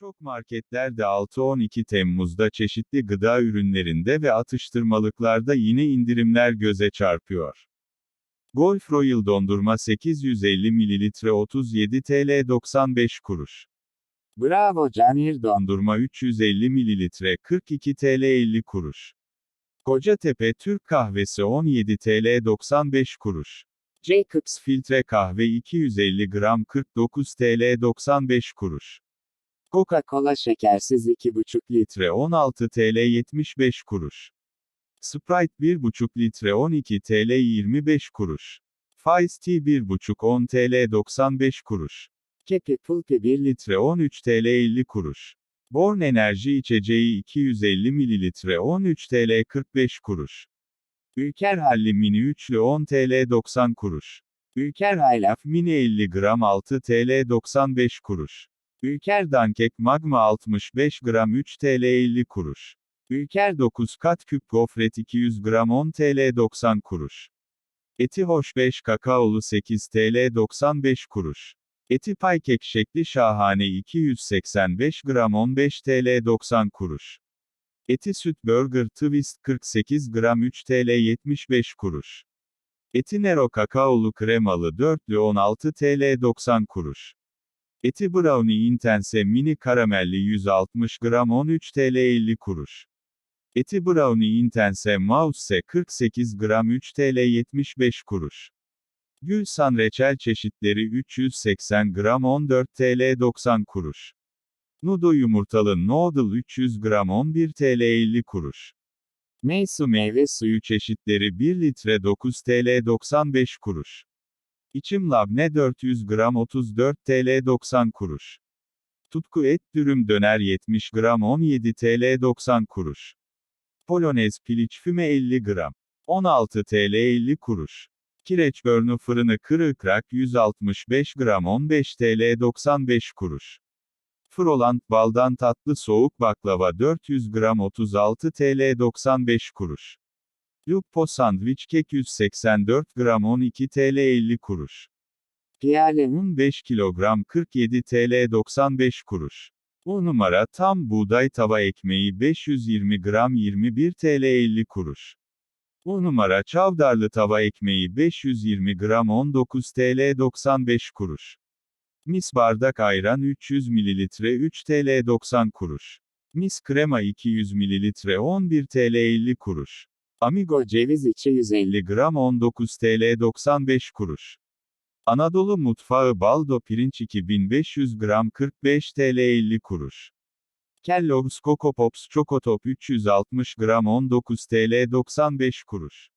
Birçok marketlerde 6-12 Temmuz'da çeşitli gıda ürünlerinde ve atıştırmalıklarda yine indirimler göze çarpıyor. Golf Royal dondurma 850 ml 37 TL 95 kuruş. Bravo Canir Don. Dondurma 350 ml 42 TL 50 kuruş. Kocatepe Türk kahvesi 17 TL 95 kuruş. Jacobs. Filtre kahve 250 gram 49 TL 95 kuruş. Coca-Cola şekersiz 2,5 litre. litre 16 TL 75 kuruş. Sprite 1,5 litre 12 TL 25 kuruş. Faiz Tea 1,5 10 TL 95 kuruş. Kepi Pulpi 1 litre. Litre 13 TL 50 kuruş. Born Enerji içeceği 250 ml 13 TL 45 kuruş. Ülker Halli Mini üçlü 10 TL 90 kuruş. Ülker Haylaf. Mini 50 gram 6 TL 95 kuruş. Ülker Dankek Magma 65 gram 3 TL 50 kuruş. Ülker 9 kat küp gofret 200 gram 10 TL 90 kuruş. Eti hoş 5 kakaolu 8 TL 95 kuruş. Eti pay kek şekli şahane 285 gram 15 TL 90 kuruş. Eti süt burger twist 48 gram 3 TL 75 kuruş. Eti Nero kakaolu kremalı dörtlü 16 TL 90 kuruş. Eti Brownie Intense mini karamelli 160 gram 13 TL 50 kuruş. Eti Brownie Intense Mouse 48 gram 3 TL 75 kuruş. Gülsan reçel çeşitleri 380 gram 14 TL 90 kuruş. Nudo yumurtalı noodle 300 gram 11 TL 50 kuruş. Meysu meyve suyu çeşitleri 1 litre 9 TL 95 kuruş. İçim labne 400 gram 34 TL 90 kuruş. Tutku et dürüm döner 70 gram 17 TL 90 kuruş. Polonez piliç füme 50 gram. 16 TL 50 kuruş. Kireç börnü fırını kırıkrak 165 gram 15 TL 95 kuruş. Froland baldan tatlı soğuk baklava 400 gram 36 TL 95 kuruş. Lupo sandviç kek 184 gram 12 TL 50 kuruş. Piyale. Un 5 kilogram 47 TL 95 kuruş. Bu numara tam buğday tava ekmeği 520 gram 21 TL 50 kuruş. Bu numara çavdarlı tava ekmeği 520 gram 19 TL 95 kuruş. Mis bardak ayran 300 ml 3 TL 90 kuruş. Mis krema 200 ml 11 TL 50 kuruş. Amigo Ceviz içi 150. 50 gram 19 TL 95 kuruş. Anadolu mutfağı baldo pirinç 2500 gram 45 TL 50 kuruş. Kellogg's Coco Pops Choco Top 360 gram 19 TL 95 kuruş.